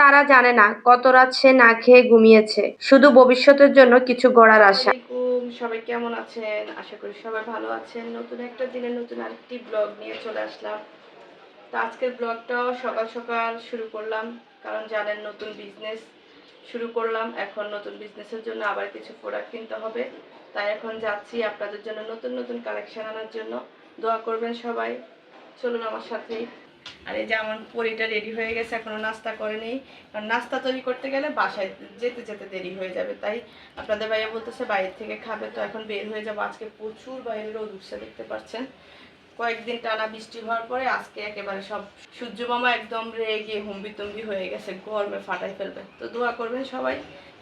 তারা জানে না কত রাত সে না খেয়ে ঘুমিয়েছে। শুধু ভবিষ্যতের জন্য কিছু গড়ার আশা। সবাই কেমন আছেন? আশা করি সবাই ভালো আছেন। নতুন একটা দিনে নতুন আরেকটি ব্লগ নিয়ে চলে আসলাম। তো আজকের ব্লগটাও সকাল সকাল শুরু করলাম, কারণ জানেন নতুন বিজনেস শুরু করলাম, এখন নতুন বিজনেসের জন্য আবার কিছু প্রোডাক্ট কিনতে হবে। তাই এখন যাচ্ছি আপনাদের জন্য নতুন নতুন কালেকশন আনার জন্য। দোয়া করবেন সবাই। চলুন আমার সাথেই। আর এই যে আমার পরিটা রেডি হয়ে গেছে, এখনও নাস্তা করেনি কারণ নাস্তা তৈরি করতে গেলে বাসায় যেতে যেতে দেরি হয়ে যাবে, তাই আপনাদের ভাইয়া বলতেছে বাইরে থেকে খাবে। তো এখন বের হয়ে যাব। আজকে প্রচুর বাইরে রোদ উঠছে, দেখতে পাচ্ছেন। কয়েকদিন টানা বৃষ্টি হওয়ার পরে আজকে একেবারে সব সূর্য মামা একদম রেগে হুম্বি হুম্বিতম্বি হয়ে গেছে, গরমে ফাটাই ফেলবে। তো দোয়া করবেন সবাই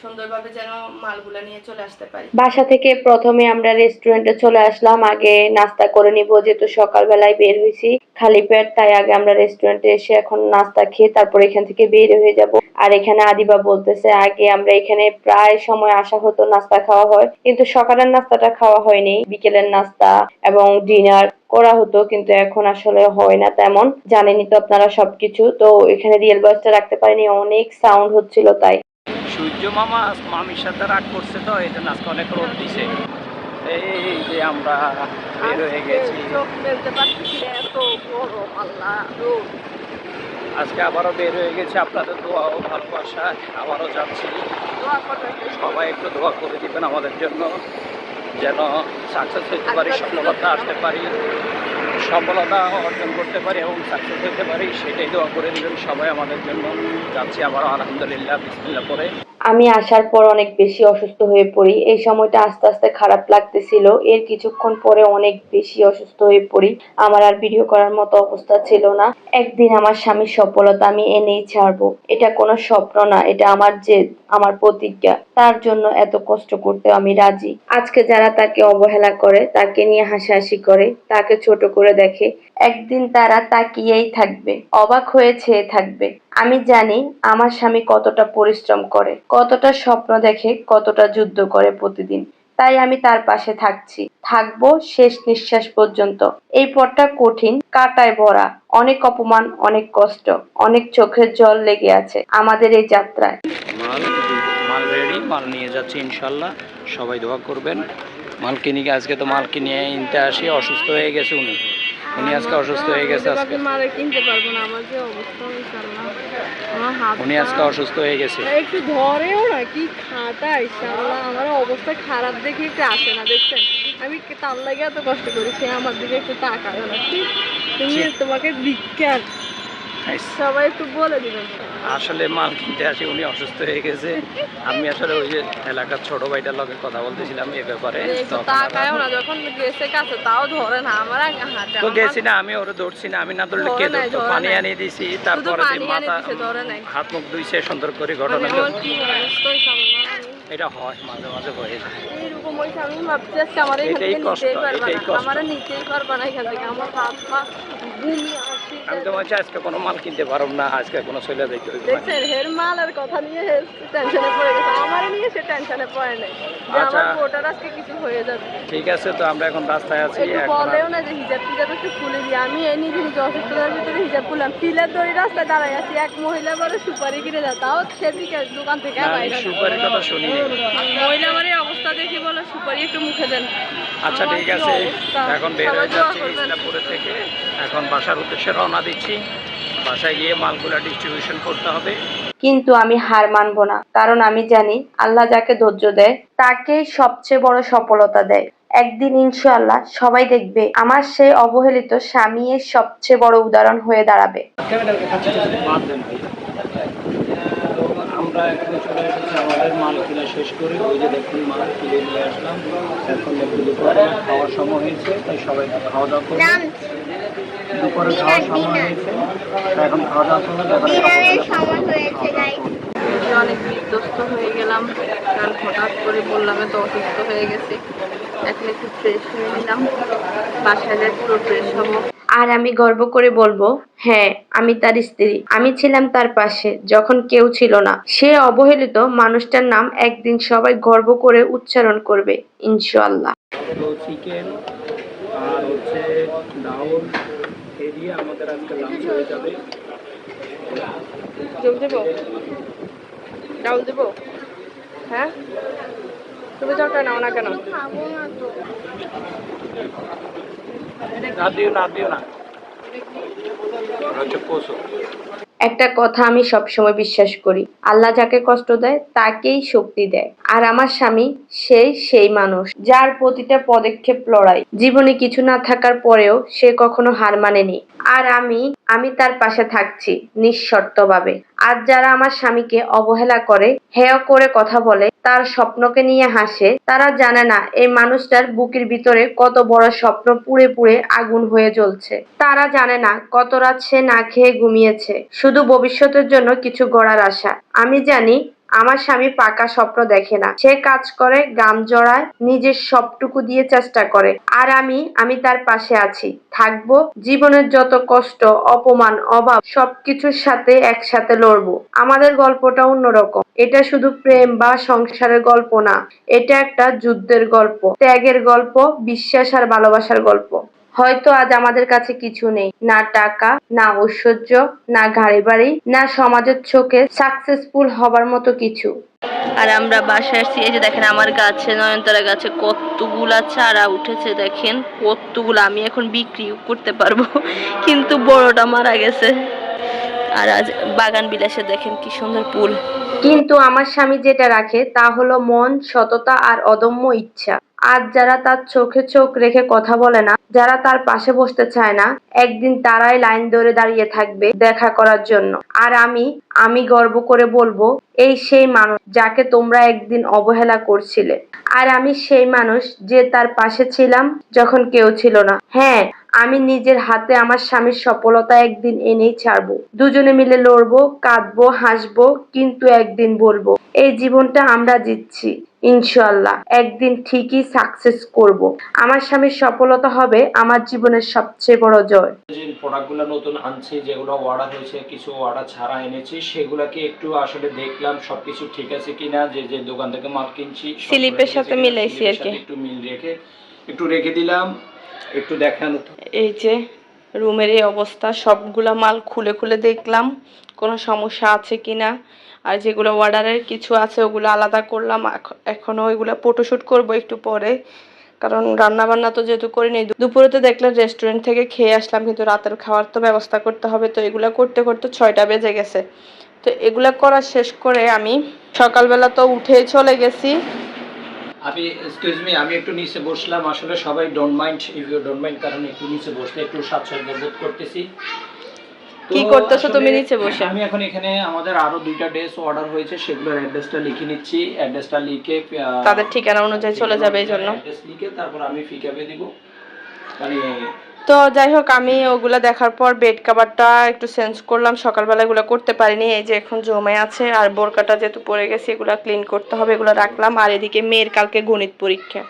সুন্দরভাবে যেন মালগুলা নিয়ে চলে আসতে পারি। বাসা থেকে প্রথমে আমরা রেস্টুরেন্টে চলে আসলাম, আগে নাস্তা করে নিব, যেহেতু সকালবেলায় বের হয়েছি খালি পেট, তাই আগে আমরা রেস্টুরেন্টে এসে এখন নাস্তা খেয়ে তারপর এখান থেকে বের হয়ে যাব। আর এখানে আদিবা বলতেছে, আগে আমরা এখানে প্রায় সময় আসা হতো, নাস্তা খাওয়া হয়, কিন্তু সকালের নাস্তাটা খাওয়া হয়নি। বিকেলের নাস্তা এবং ডিনার করা হতো, কিন্তু এখন আসলে হয় না তেমন। জানেনই তো আপনারা সবকিছু, তো এখানে রিয়েল ভয়েসটা রাখতে পারিনি, অনেক সাউন্ড হচ্ছিল তাই। সূর্য মামা মামির সাথে রাগ করছে তো এই জন্য আজকে অনেক রোদ দিছে। এই যে আমরা বের হয়ে গেছি। আজকে আবারও বের হয়ে গেছি আপনাদের দোয়া ও ভালোবাসা আবারও যাচ্ছি। সবাই একটু দোয়া করে দিবেন আমাদের জন্য যেন সাকসেস হতে পারি সফলতা আসতে পারি সফলতা অর্জন করতে পারি এবং সাকসেস হতে পারি সেটাই দোয়া করে দিবেন সবাই আমাদের জন্য। যাচ্ছি আবারও আলহামদুলিল্লাহ বিসমিল্লাহ করে আমি আসার পর অনেক বেশি অসুস্থ হয়ে পড়ি। এই সময়টা আস্তে আস্তে খারাপ লাগতেছিল। এর কিছুক্ষণ পরে অনেক বেশি অসুস্থ হয়ে পড়ি। আমার আর ভিডিও করার মতো অবস্থা ছিল না। একদিন আমার স্বামীর সফলতা আমি এনেই ছাড়বো। এটা কোনো স্বপ্ন না। এটা আমার জেদ, আমার প্রতিজ্ঞা। তার জন্য এত কষ্ট করতে আমি রাজি। আজকে যারা তাকে অবহেলা করে, তাকে নিয়ে হাসাহাসি করে, তাকে ছোট করে দেখে, একদিন তারা তাকিয়েই থাকবে। অবাক হয়ে চেয়ে থাকবে। আমি জানি আমার স্বামী কতটা পরিশ্রম করে, কতটা স্বপ্ন দেখে, কতটা যুদ্ধ করে প্রতিদিন। তাই আমি তার পাশে থাকছি। থাকব শেষ নিঃশ্বাস পর্যন্ত। এই পথটা কঠিন, কাটায় ভরা। অনেক অপমান, অনেক কষ্ট, অনেক চোখের জল লেগে আছে আমাদের এই যাত্রায়। মাল রেডি মাল নিয়ে যাচ্ছি ইনশাল্লাহ। সবাই দোয়া করবেন। মাল কিনে আজকে তো মাল কিনে নিতে আসি অসুস্থ হয়ে গেছে উনি। উনি আজকে অসুস্থ হয়ে গেছে আজকে। কিনতে পারব না আমার যে অবস্থা উনি আজকে অসুস্থ হয়ে গেছে। একটু ধরেও না কি খাতা ইনশাল্লাহ আমার অবস্থা খারাপ দেখে একটু আসে না দেখছেন? আমি তার লাগে এত কষ্ট করেছি আমার দিকে একটু তাকায় না। তুমি তোমাকে বিজ্ঞান সবাই একটু বলে দিবেন। আসলে মাল কিনতে আসি উনি অসুস্থ হয়ে গেছে। আমি আসলে ওই যে এলাকার ছোট ভাইটার লগে কথা বলতেছিলাম এ ব্যাপারে। তো গেছি না আমি ওরে ধরছি না আমি না ধরলে কে ধরতো? পানি। আনিয়ে দিছি তারপরে মাথা। হাত মুখ ধুইছে সুন্দর করে ঘটনা এটা হয় মাঝে মাঝে হয়ে যায়। এইরকম হয়েছে আমি ভাবছি আজকে আমার এখান থেকে নিতেই পারবে না কষ্ট। নিতেই পারবে না এখান থেকে। আমার হাত পা ঘুমিয়ে আসি আমি তো বলছি আজকে কোনো মাল কিনতে পারব না আজকে কোনো ছেলে দেখতে হইবে না। দেখছেন হের মালের কথা নিয়ে হের টেনশনে পড়ে গেছে। আমার নিয়ে সে টেনশনে পড়ে নাই। আমার আচ্ছা। আজকে কিছু হয়ে যাবে। ঠিক আছে তো আমরা এখন রাস্তায় আছি বলেও না যে হিজাব টিজাব একটু খুলে দিই। আমি এই নিজে নিজে অসুস্থতার ভিতরে হিজাব খুললাম। পিলের দড়ি রাস্তায় দাঁড়াই আছি। এক মহিলা বলে সুপারি কিনে দাও। তাও সেদিকে দোকান থেকে। সুপারির কথা শুনি মহিলা আমার অবস্থা দেখি বলে সুপারি একটু মুখে দেন। আচ্ছা ঠিক আছে। এখন বের হয়ে যাচ্ছি ইসলামপুরে থেকে। এখন বাসার উদ্দেশ্যে রওনা দিচ্ছি। বাসায় গিয়ে মালগুলা ডিস্ট্রিবিউশন করতে হবে। কিন্তু আমি হার মানব না কারণ আমি জানি আল্লাহ যাকে ধৈর্য দেয় তাকেই সবচেয়ে বড় সফলতা দেয়। একদিন ইনশাআল্লাহ সবাই দেখবে আমার সেই অবহেলিত স্বামী এর সবচেয়ে বড় উদাহরণ হয়ে দাঁড়াবে। আমরা এখন চলে এসেছি আমাদের মাল কিনে শেষ করে। ওই যে দেখুন মাল কিনে নিয়ে আসলাম। এখন একটু দুপুরে খাওয়ার সময় হয়েছে তাই সবাই খাওয়া দাওয়া করবে। দুপুরে খাওয়ার সময় হয়েছে তাই এখন খাওয়া দাওয়া করবে তারপরে সময় হয়েছে অনেক বিধ্বস্ত হয়ে গেলাম কারণ হঠাৎ করে বললাম তো অসুস্থ হয়ে গেছে। এখন একটু ফ্রেশ হয়ে নিলাম। বাসায় পুরো ফ্রেশ হব। আর আমি গর্ব করে বলব হ্যাঁ আমি তার স্ত্রী। আমি ছিলাম তার পাশে যখন কেউ ছিল না। সে অবহেলিত মানুষটার নাম একদিন সবাই গর্ব করে উচ্চারণ করবে ইনশাআল্লাহ। হলো চিকেন আর হচ্ছে ডাউল এই দিয়ে আমাদের আজকে লাঞ্চ হয়ে যাবে। যোগ দেব? ডাউল দেব? হ্যাঁ? তুমি তরকারি নাও না কেন? খাব না তো একটা কথা আমি সবসময় বিশ্বাস করি, আল্লাহ যাকে কষ্ট দেয়, তাকেই শক্তি দেয়। আর আমার স্বামী সেই সেই মানুষ, যার প্রতিটা পদক্ষেপ লড়াই। জীবনে কিছু না থাকার পরেও সে কখনো হার মানেনি। আর আমি আমি তার পাশে থাকছি, নিঃশর্তভাবে। আর যারা আমার স্বামীকে অবহেলা করে, হেয় করে কথা বলে, তার স্বপ্নকে নিয়ে হাসে, তারা জানে না এই মানুষটার বুকের ভিতরে কত বড় স্বপ্ন পুড়ে পুড়ে আগুন হয়ে জ্বলছে। তারা জানে না কত রাত সে না খেয়ে ঘুমিয়েছে। শুধু ভবিষ্যতের জন্য কিছু গড়ার আশা। আমি জানি আমার স্বামী পাকা স্বপ্ন দেখে না। সে কাজ করে, গাম জড়ায়, নিজের সবটুকু দিয়ে চেষ্টা করে। আর আমি আমি তার পাশে আছি। থাকব, জীবনের যত কষ্ট, অপমান, অভাব, সবকিছুর সাথে একসাথে লড়বো। আমাদের গল্পটা অন্যরকম। এটা শুধু প্রেম বা সংসারের গল্প না, এটা একটা যুদ্ধের গল্প, ত্যাগের গল্প, বিশ্বাস আর ভালোবাসার গল্প। হয়তো আজ আমাদের কাছে কিছু নেই। না টাকা না ঐশ্বর্য না গাড়ি বাড়ি না সমাজের চোখে সাকসেসফুল হবার মতো কিছু। আর আমরা বাসায় আসছি এই যে দেখেন আমার গাছে নয়নতারা গাছে কতগুলা চারা উঠেছে দেখেন কতগুলো। আমি এখন বিক্রি করতে পারব কিন্তু বড়টা মারা গেছে। আর আজ বাগান বিলাসে দেখেন কি সুন্দর ফুল। কিন্তু আমার স্বামী যেটা রাখে তা হলো মন সততা আর অদম্য ইচ্ছা। আজ যারা তার চোখে চোখ রেখে কথা বলে না, যারা তার পাশে বসতে চায় না, একদিন তারাই লাইন ধরে দাঁড়িয়ে থাকবে দেখা করার জন্য। আর আমি আমি গর্ব করে বলব, এই সেই মানুষ যাকে তোমরা একদিন অবহেলা করছিলে। আর আমি সেই মানুষ যে তার পাশে ছিলাম যখন কেউ ছিল না। হ্যাঁ আমি নিজের হাতে আমার স্বামীর সফলতা একদিন এনেই ছাড়বো। দুজনে মিলে লড়বো, কাঁদবো, হাসবো, কিন্তু একদিন বলব, এই জীবনটা আমরা জিতছি। ইনশাল্লাহ একদিন ঠিকই সাকসেস করব। আমার স্বামীর সফলতা হবে আমার জীবনের সবচেয়ে বড় জয়। যে প্রোডাক্টগুলো নতুন আনছি যেগুলো অর্ডার হয়েছে কিছু অর্ডার ছাড়া এনেছি সেগুলোকে একটু আসলে দেখলাম সবকিছু ঠিক আছে কিনা যে যে দোকান থেকে মাল কিনছি স্লিপের সাথে মিলাইছি আর কি। একটু মিল রেখে একটু রেখে দিলাম একটু দেখানো এই যে রুমের এই অবস্থা সবগুলা মাল খুলে খুলে দেখলাম কোনো সমস্যা আছে কিনা আর যেগুলো অর্ডারের কিছু আছে, ওগুলো আলাদা করলাম। এখ- এখনও ওইগুলো ফটোশ্যুট করব একটু পরে। কারণ রান্না বান্না তো যেহেতু করিনি দুপুরে তো দেখলাম রেস্টুরেন্ট থেকে খেয়ে আসলাম, কিন্তু রাতের খাওয়ার তো ব্যবস্থা করতে হবে। তো এগুলো করতে করতে ছয়টা বেজে গেছে। তো এগুলা করা শেষ করে আমি সকালবেলা তো উঠে চলে গেছি। আমি এক্সকিউজ মি আমি একটু নিচে বসলাম। আসলে সবাই don't mind if you don't mind কারণ একটু নিচে বসতে একটু স্বাচ্ছন্দ্য বোধ করতেছি। কি করতেছো তুমি নিচে বসে? আমি এখন এখানে আমাদের আরও দুইটা ড্রেস অর্ডার হয়েছে সেগুলোর অ্যাড্রেসটা লিখে নিচ্ছি। অ্যাড্রেসটা লিখে তাদের ঠিকানা অনুযায়ী চলে যাবে এই জন্য। অ্যাড্রেস লিখে তারপর আমি ফিকাপে দিব। তো যাই হোক আমি ওগুলো দেখার পর বেড কাভারটা একটু চেঞ্জ করলাম। সকালবেলা এগুলো করতে পারিনি এই যে এখন জমে আছে। আর বোরকাটা যেহেতু পড়ে গেছে এগুলো ক্লিন করতে হবে এগুলো রাখলাম। আর এদিকে মেয়ের কালকে গণিত পরীক্ষা।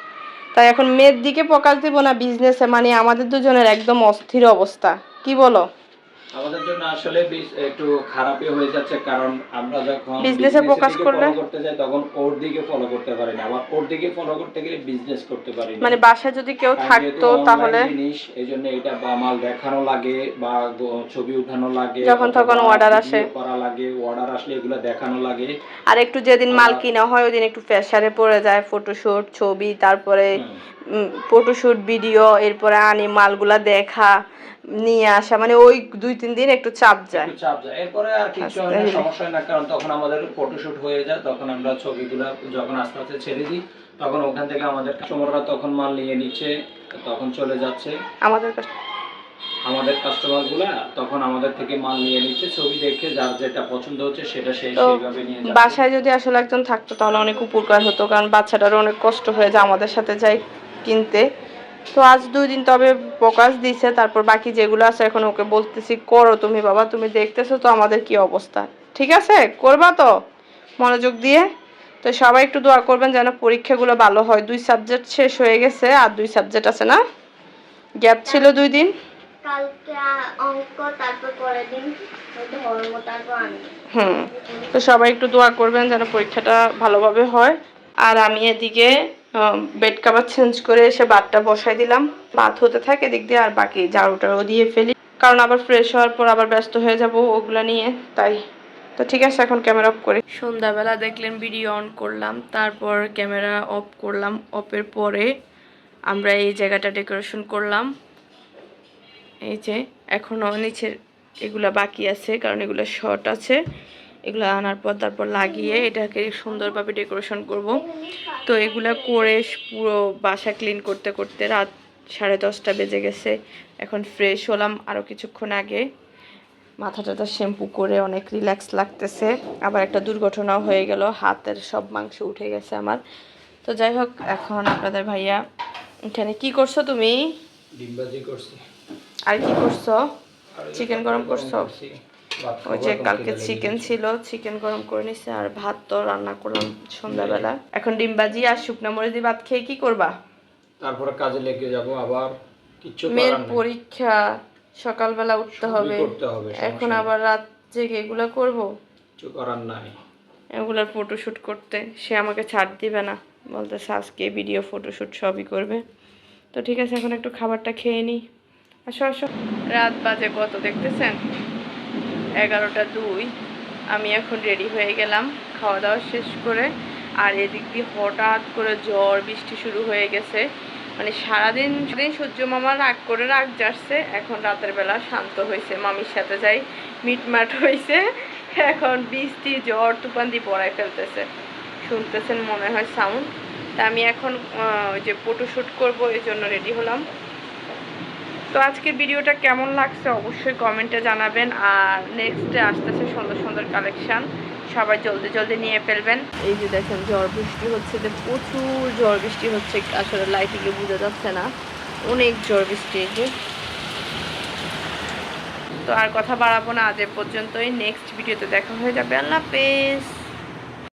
তাই এখন মেয়ের দিকে ফোকাস দিব না বিজনেসে মানে আমাদের দুজনের একদম অস্থির অবস্থা। কি বলো? আমাদের জন্য আসলে একটু খারাপই হয়ে যাচ্ছে কারণ আমরা যখন focus দিকে করলে? করতে যাই তখন ওর দিকে ফলো করতে পারি না। আবার ওর দিকে ফলো করতে গেলে বিজনেস করতে পারি না। মানে বাসায় যদি কেউ থাকতো তাহলে? জিনিস এই জন্য এটা বা মাল দেখানো লাগে বা ছবি উঠানো লাগে যখন তখন অর্ডার আসে। করা লাগে অর্ডার আসলে এগুলো দেখানো লাগে। আর একটু যেদিন মাল কিনা হয় ওই দিন একটু প্রেসারে পড়ে যায় ফটোশুট ছবি তারপরে হুম। ফটোশুট ভিডিও এরপরে আনি মালগুলা দেখা নিয়ে আসা মানে ওই দুই তিন দিন একটু চাপ যায় চাপ যায় এরপরে আর কিছু না, ধীরে। সমস্যা না কারণ তখন আমাদের ফটোশুট হয়ে যায় তখন আমরা ছবিগুলো যখন আস্তে আস্তে ছেড়ে দিই তখন ওখান থেকে আমাদের কাস্টমাররা তখন মাল নিয়ে নিচ্ছে তখন চলে যাচ্ছে আমাদের আমাদের তখন আমাদের থেকে মাল নিয়ে নিচ্ছে ছবি দেখে যার যেটা পছন্দ হচ্ছে সেটা সেই সেইভাবে নিয়ে যাচ্ছে বাসায় যদি আসলে একজন থাকতো তাহলে অনেক উপকার হতো কারণ বাচ্চাটারও অনেক কষ্ট হয়ে যায় আমাদের সাথে যাই কিনতে। তো আজ দুই দিন তবে প্রকাশ দিছে তারপর বাকি যেগুলো আছে এখন ওকে বলতেছি করো তুমি বাবা তুমি দেখতেছো তো আমাদের কি অবস্থা। ঠিক আছে? করবা তো? মনোযোগ দিয়ে। তো সবাই একটু দোয়া করবেন যেন পরীক্ষাগুলো ভালো হয়। দুই সাবজেক্ট শেষ হয়ে গেছে আর দুই সাবজেক্ট আছে না? গ্যাপ ছিল দুই দিন। হুম। তো সবাই একটু দোয়া করবেন যেন পরীক্ষাটা ভালোভাবে হয়। আর আমি এদিকে বেড কাভার চেঞ্জ করে এসে ভাতটা বসাই দিলাম। ভাত হতে থাকে, এদিক দিয়ে আর বাকি ঝাড়ুটাও দিয়ে ফেলি। কারণ আবার ফ্রেশ হওয়ার পর আবার ব্যস্ত হয়ে যাব ওগুলা নিয়ে, তাই। তো ঠিক আছে, এখন ক্যামেরা অফ করি। সন্ধ্যাবেলা দেখলেন ভিডিও অন করলাম, তারপর ক্যামেরা অফ করলাম অফের পরে আমরা এই জায়গাটা ডেকোরেশন করলাম। এই যে এখনও নিচের এগুলা বাকি আছে, কারণ এগুলো শর্ট আছে। এগুলো আনার পর তারপর লাগিয়ে এটাকে সুন্দরভাবে ডেকোরেশন করব। তো এগুলা করে পুরো বাসা ক্লিন করতে করতে রাত সাড়ে দশটা বেজে গেছে। এখন ফ্রেশ হলাম আরও কিছুক্ষণ আগে। মাথা টাথা শ্যাম্পু করে অনেক রিল্যাক্স লাগতেছে। আবার একটা দুর্ঘটনাও হয়ে গেল হাতের সব মাংস উঠে গেছে আমার। তো যাই হোক এখন আপনাদের ভাইয়া এখানে কি করছ তুমি? করছি। আর কি করছ? চিকেন গরম করছ। ওই যে কালকে চিকেন ছিল চিকেন গরম করে নিছে আর ভাত তো রান্না করলাম সন্ধ্যাবেলা। এখন ডিম ভাজি আর শুকনো মরিচ দিয়ে ভাত খেয়ে কি করবা? তারপরে কাজে লেগে যাব আবার কিচ্ছু মেয়ের পরীক্ষা সকালবেলা উঠতে হবে। এখন আবার রাত জেগে এগুলো করব। কিছু করার নাই। এগুলোর ফটোশ্যুট করতে। সে আমাকে ছাড় দিবে না। বলতেছে আজকে ভিডিও ফটোশ্যুট সবই করবে। তো ঠিক আছে এখন একটু খাবারটা খেয়ে নিই আসো আসো। রাত বাজে কত দেখতেছেন? এগারোটা দুই, আমি এখন রেডি হয়ে গেলাম খাওয়া দাওয়া শেষ করে। আর এদিক দিয়ে হঠাৎ করে ঝড় বৃষ্টি শুরু হয়ে গেছে। মানে সারাদিন দিন সূর্য মামা রাগ করে রাগ যাচ্ছে এখন রাতের বেলা শান্ত হয়েছে মামির সাথে যাই মিটমাট হয়েছে এখন বৃষ্টি ঝড় তুফান দিয়ে পড়ায় ফেলতেছে। শুনতেছেন মনে হয় সাউন্ড তা আমি এখন ওই যে ফটোশ্যুট করব এই জন্য রেডি হলাম। তো আজকের ভিডিওটা কেমন লাগছে অবশ্যই কমেন্টে জানাবেন। আর নেক্সটে আসতেছে সুন্দর সুন্দর কালেকশন সবাই জলদি জলদি নিয়ে ফেলবেন। এই যে দেখেন, ঝড় বৃষ্টি হচ্ছে। যে প্রচুর ঝড় বৃষ্টি হচ্ছে। আসলে লাইটিংয়ে বোঝা যাচ্ছে না। অনেক ঝড় বৃষ্টি এই যে। তো আর কথা বাড়াবো না। আজ পর্যন্তই। নেক্সট ভিডিওতে দেখা হয়ে যাবে। আল্লাহ হাফেজ।